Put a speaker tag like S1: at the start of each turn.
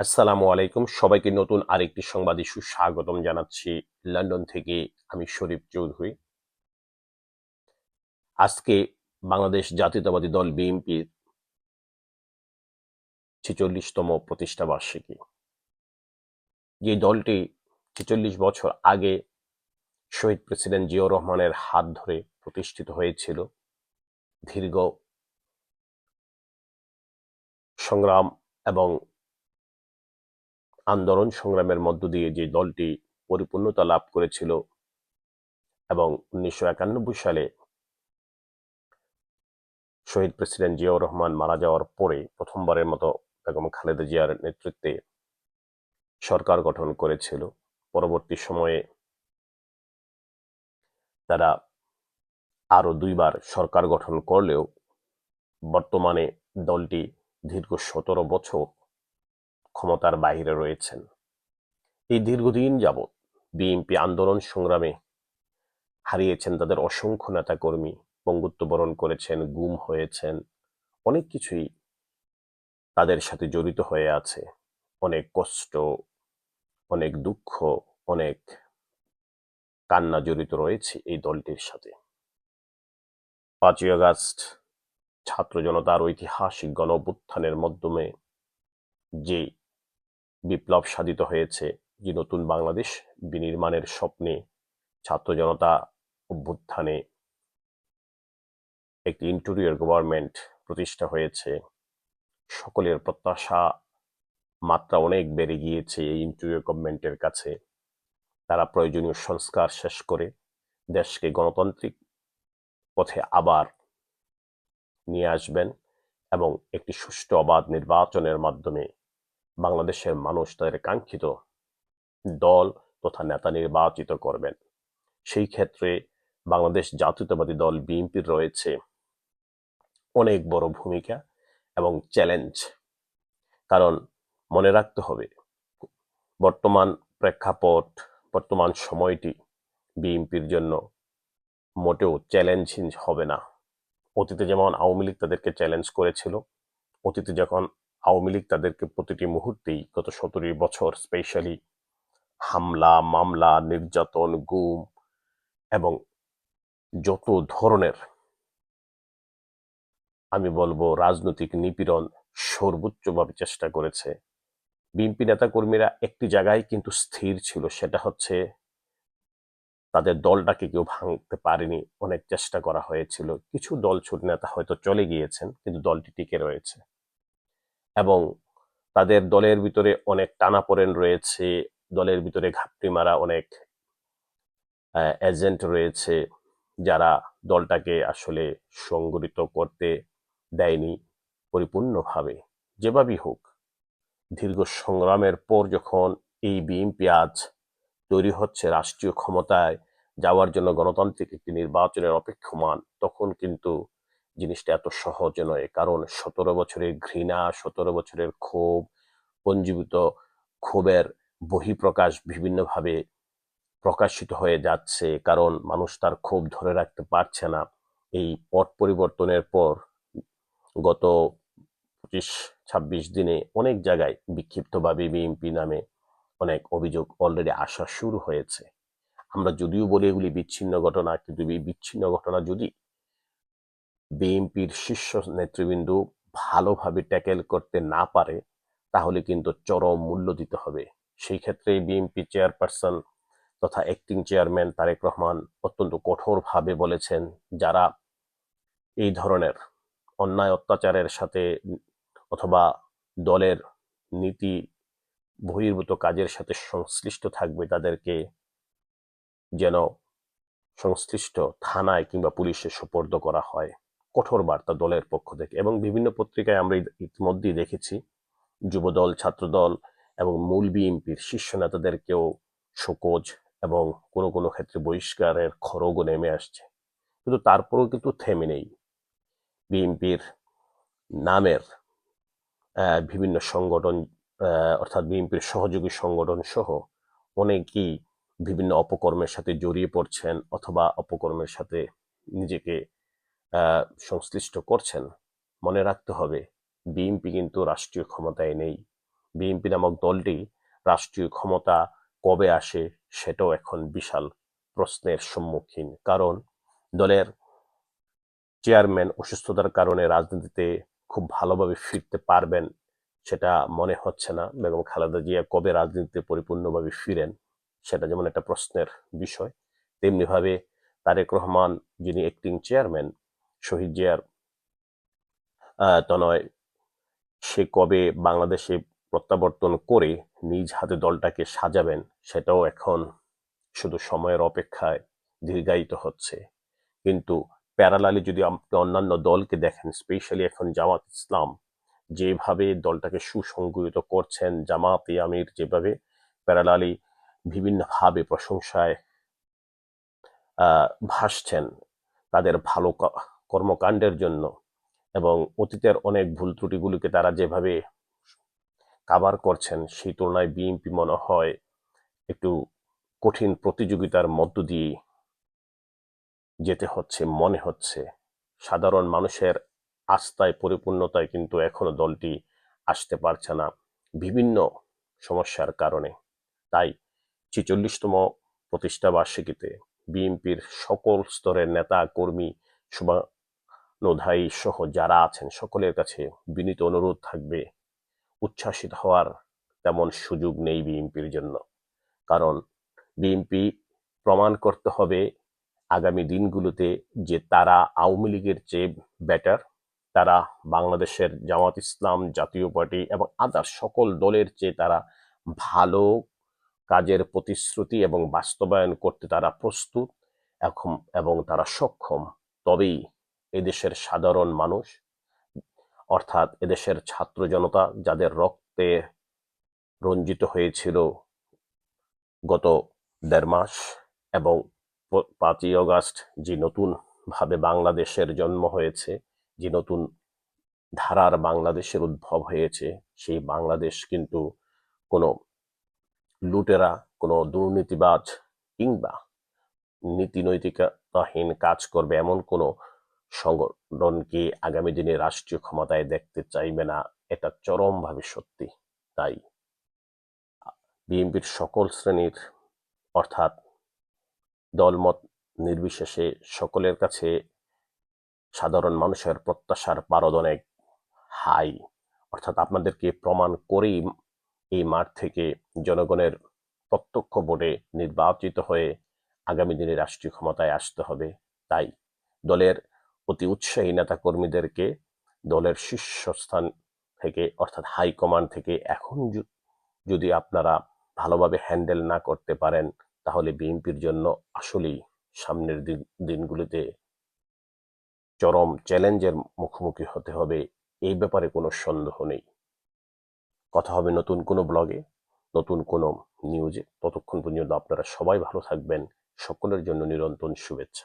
S1: আসসালামু আলাইকুম। সবাইকে নতুন আরেকটি সংবাদে সুস্বাগতম জানাচ্ছি লন্ডন থেকে আমি শরীফ চৌধুরী। আজকে বাংলাদেশ জাতীয়তাবাদী দল বিএনপির ছেচল্লিশতম প্রতিষ্ঠা বার্ষিকী। যে দলটি ছেচল্লিশ বছর আগে শহীদ প্রেসিডেন্ট জিয়াউর রহমানের হাত ধরে প্রতিষ্ঠিত হয়েছিল, দীর্ঘ সংগ্রাম এবং আন্দোলন সংগ্রামের মধ্য দিয়ে যে দলটি পরিপূর্ণতা লাভ করেছিল এবং উনিশশো একানব্বই সালে শহীদ প্রেসিডেন্ট জিয়াউর রহমান মারা যাওয়ার পরে প্রথমবারের মতো বেগম খালেদা জিয়ার নেতৃত্বে সরকার গঠন করেছিল। পরবর্তী সময়ে তারা আরও দুইবার সরকার গঠন করলেও বর্তমানে দলটি দীর্ঘ সতেরো বছর ক্ষমতার বাইরে রয়েছেন। এই দীর্ঘদিন যাবৎ বিএনপি আন্দোলন সংগ্রামে হারিয়েছেন তাদের অসংখ্য নেতাকর্মী পঙ্গুত্ব বরণ করেছেন, গুম হয়েছেন, অনেক কিছুই তাদের সাথে জড়িত হয়ে আছে। অনেক কষ্ট, অনেক দুঃখ, অনেক কান্না জড়িত রয়েছে এই দলটির সাথে। পাঁচই আগস্ট ছাত্র জনতার ঐতিহাসিক গণ মাধ্যমে যে বিপ্লব সাধিত হয়েছে যে নতুন বাংলাদেশ বিনির্মাণের স্বপ্নে ছাত্র জনতা অভ্যুত্থানে একটি ইন্টেরিয়র গভর্নমেন্ট প্রতিষ্ঠা হয়েছে। সকলের প্রত্যাশা মাত্রা অনেক বেড়ে গিয়েছে এই ইন্টেরিয়র গভর্নমেন্টের কাছে। তারা প্রয়োজনীয় সংস্কার শেষ করে দেশকে গণতান্ত্রিক পথে আবার নিয়ে আসবেন এবং একটি সুষ্ঠু অবাধ নির্বাচনের মাধ্যমে বাংলাদেশের মানুষ তাদের কাঙ্ক্ষিত দল তথা নেতা নির্বাচিত করবেন। সেই ক্ষেত্রে বাংলাদেশ জাতীয়তাবাদী দল বিএনপির রয়েছে অনেক বড় ভূমিকা এবং চ্যালেঞ্জ। কারণ মনে রাখতে হবে, বর্তমান প্রেক্ষাপট, বর্তমান সময়টি বিএনপির জন্য মোটেও চ্যালেঞ্জিং হবে না। অতীতে যেমন আওয়ামী লীগ তাদেরকে চ্যালেঞ্জ করেছিল, অতীতে যখন আওয়ামী লীগ তাদেরকে প্রতিটি মুহূর্তেই গত সতেরো বছর স্পেশালি হামলা, মামলা, নির্যাতন, গুম এবং যত ধরনের আমি বলব রাজনৈতিক নিপীড়ন সর্বোচ্চভাবে চেষ্টা করেছে, বিএনপি নেতাকর্মীরা একটি জায়গায় কিন্তু স্থির ছিল, সেটা হচ্ছে তাদের দলটাকে কেউ ভাঙতে পারেনি, অনেক চেষ্টা করা হয়েছিল। কিছু দল ছোট নেতা হয়তো চলে গিয়েছেন, কিন্তু দলটি টিকে রয়েছে। এবং তাদের দলের ভিতরে অনেক টানাপোড়েন রয়েছে, দলের ভিতরে ঘাপটি মারা অনেক এজেন্ট রয়েছে যারা দলটাকে আসলে সংগঠিত করতে দেয়নি পরিপূর্ণভাবে। যেভাবেই হোক, দীর্ঘ সংগ্রামের পর যখন এই বিএনপি আজ তৈরি হচ্ছে রাষ্ট্রীয় ক্ষমতায় যাওয়ার জন্য গণতান্ত্রিক একটি নির্বাচনের অপেক্ষমান, তখন কিন্তু জিনিসটা এত সহজ নয়। কারণ সতেরো বছরের ঘৃণা, সতেরো বছরের ক্ষোভ পঞ্জীবিত ক্ষোভের বহিঃপ্রকাশ বিভিন্নভাবে প্রকাশিত হয়ে যাচ্ছে। কারণ মানুষ তার ক্ষোভ ধরে রাখতে পারছে না। এই পট পরিবর্তনের পর গত পঁচিশ, ছাব্বিশ দিনে অনেক জায়গায় বিক্ষিপ্তভাবে বিএমপি নামে অনেক অভিযোগ অলরেডি আসা শুরু হয়েছে। আমরা যদিও বলি এগুলি বিচ্ছিন্ন ঘটনা, কিন্তু এই বিচ্ছিন্ন ঘটনা যদি বিএনপির শীর্ষ নেতৃবৃন্দ ভালোভাবে ট্যাকেল করতে না পারে, তাহলে কিন্তু চরম মূল্য দিতে হবে। সেই ক্ষেত্রে বিএনপি চেয়ারপারসন তথা অ্যাক্টিং চেয়ারম্যান তারেক রহমান অত্যন্ত কঠোরভাবে বলেছেন যারা এই ধরনের অন্যায় অত্যাচারের সাথে অথবা দলের নীতি বহির্ভূত কাজের সাথে সংশ্লিষ্ট থাকবে, তাদেরকে যেন সংশ্লিষ্ট থানায় কিংবা পুলিশে সোপর্দ করা হয়। কঠোর বার্তা দলের পক্ষ থেকে এবং বিভিন্ন পত্রিকায় আমরা ইতিমধ্যেই দেখেছি, যুবদল, ছাত্রদল এবং মূল বিএনপির শীর্ষ নেতাদেরকেও শোকজ এবং কোনো কোনো ক্ষেত্রে বহিষ্কারের খড়গও নেমে আসছে। কিন্তু তারপরেও কিন্তু থেমে নেই। বিএনপির নামের বিভিন্ন সংগঠন অর্থাৎ বিএনপির সহযোগী সংগঠন সহ অনেকেই বিভিন্ন অপকর্মের সাথে জড়িয়ে পড়ছেন অথবা অপকর্মের সাথে নিজেকে সংশ্লিষ্ট করছেন, মনে রাখতে হবে বিএনপি কিন্তু রাষ্ট্রীয় ক্ষমতায় নেই। বিএনপি নামক দলটি রাষ্ট্রীয় ক্ষমতা কবে আসে সেটাও এখন বিশাল প্রশ্নের সম্মুখীন। কারণ দলের চেয়ারম্যান অসুস্থতার কারণে রাজনীতিতে খুব ভালোভাবে ফিরতে পারবেন সেটা মনে হচ্ছে না। বেগম খালেদা জিয়া কবে রাজনীতিতে পরিপূর্ণভাবে ফিরেন সেটা যেমন একটা প্রশ্নের বিষয়, তেমনিভাবে তারেক রহমান যিনি অ্যাক্টিং চেয়ারম্যান শহীদ জিয়ার তনয়, সে কবে বাংলাদেশে প্রত্যাবর্তন করে নিজ হাতে দলটাকে সাজাবেন সেটাও এখন শুধু সময়ের অপেক্ষায় দীর্ঘায়িত হচ্ছে। কিন্তু প্যারালালি যদি আপনি অন্যান্য দলকে দেখেন, স্পেশালি এখন জামাত ইসলাম, যেভাবে দলটাকে সুসংগঠিত করছেন, জামাতে আমির যেভাবে প্যারালালি বিভিন্নভাবে প্রশংসায় ভাসছেন, তাদের ভালো কর্মকাণ্ডের জন্য এবং অতীতের অনেক ভুল ত্রুটিগুলিকে তারা যেভাবে কাবার করছেন, সেই তুলনায় বিএনপি মনে হয় একটু কঠিন প্রতিযোগিতার মধ্য দিয়ে যেতে হচ্ছে, মনে হচ্ছে। সাধারণ মানুষের আস্থায়, পরিপূর্ণতায় কিন্তু এখনও দলটি আসতে পারছে না বিভিন্ন সমস্যার কারণে। তাই ছেচল্লিশতম প্রতিষ্ঠাবার্ষিকীতে বিএনপির সকল স্তরের নেতা, কর্মী শুভানুধায়ী সহ যারা আছেন সকলের কাছে বিনীত অনুরোধ থাকবে, উচ্ছ্বাসিত হওয়ার তেমন সুযোগ নেই বিএনপির জন্য। কারণ বিএনপি প্রমাণ করতে হবে আগামী দিনগুলোতে যে তারা আওয়ামী লীগের চেয়ে বেটার তারা বাংলাদেশের জামাত ইসলাম, জাতীয় পার্টি এবং আদার সকল দলের চেয়ে তারা ভালো কাজের প্রতিশ্রুতি এবং বাস্তবায়ন করতে তারা প্রস্তুত, এখন এবং তারা সক্ষম, তবেই এদেশের সাধারণ মানুষ, অর্থাৎ এদেশের ছাত্র জনতা যাদের রক্তে রঞ্জিত হয়েছিল গত দেড় মাস এবং পাঁচই অগাস্ট যে নতুনভাবে বাংলাদেশের জন্ম হয়েছে, যে নতুন ধারার বাংলাদেশের উদ্ভব হয়েছে, সেই বাংলাদেশ কিন্তু কোনো লুটেরা, কোনো দুর্নীতিবাজ কিংবা নীতি নৈতিকতাহীন কাজ করবে এমন কোনো সংগঠনকে আগামী দিনে রাষ্ট্রীয় ক্ষমতায় দেখতে চাইবে না? এটা চরমভাবে সত্যি, তাই বিএনপির সকল শ্রেণির, অর্থাৎ দলমত নির্বিশেষে সকলের কাছে সাধারণ মানুষের প্রত্যাশার পারদ অনেক হাই। অর্থাৎ আপনাদেরকে প্রমাণ করেই এই মাঠ থেকে জনগণের প্রত্যক্ষ ভোটে নির্বাচিত হয়ে আগামী দিনে রাষ্ট্রীয় ক্ষমতায় আসতে হবে, তাই দলের অতি উৎসাহী নেতা কর্মীদেরকে দলের শীর্ষস্থান থেকে, অর্থাৎ হাইকমান্ড থেকে এখন যদি আপনারা ভালোভাবে হ্যান্ডেল না করতে পারেন, তাহলে বিএনপির জন্য আসলেই সামনের দিন, দিনগুলিতে চরম চ্যালেঞ্জের মুখোমুখি হতে হবে, এই ব্যাপারে কোনো সন্দেহ নেই। কথা হবে নতুন কোনো ব্লগে, নতুন কোনো নিউজে ততক্ষণ পর্যন্ত আপনারা সবাই ভালো থাকবেন। সকলের জন্য নিরন্তর শুভেচ্ছা।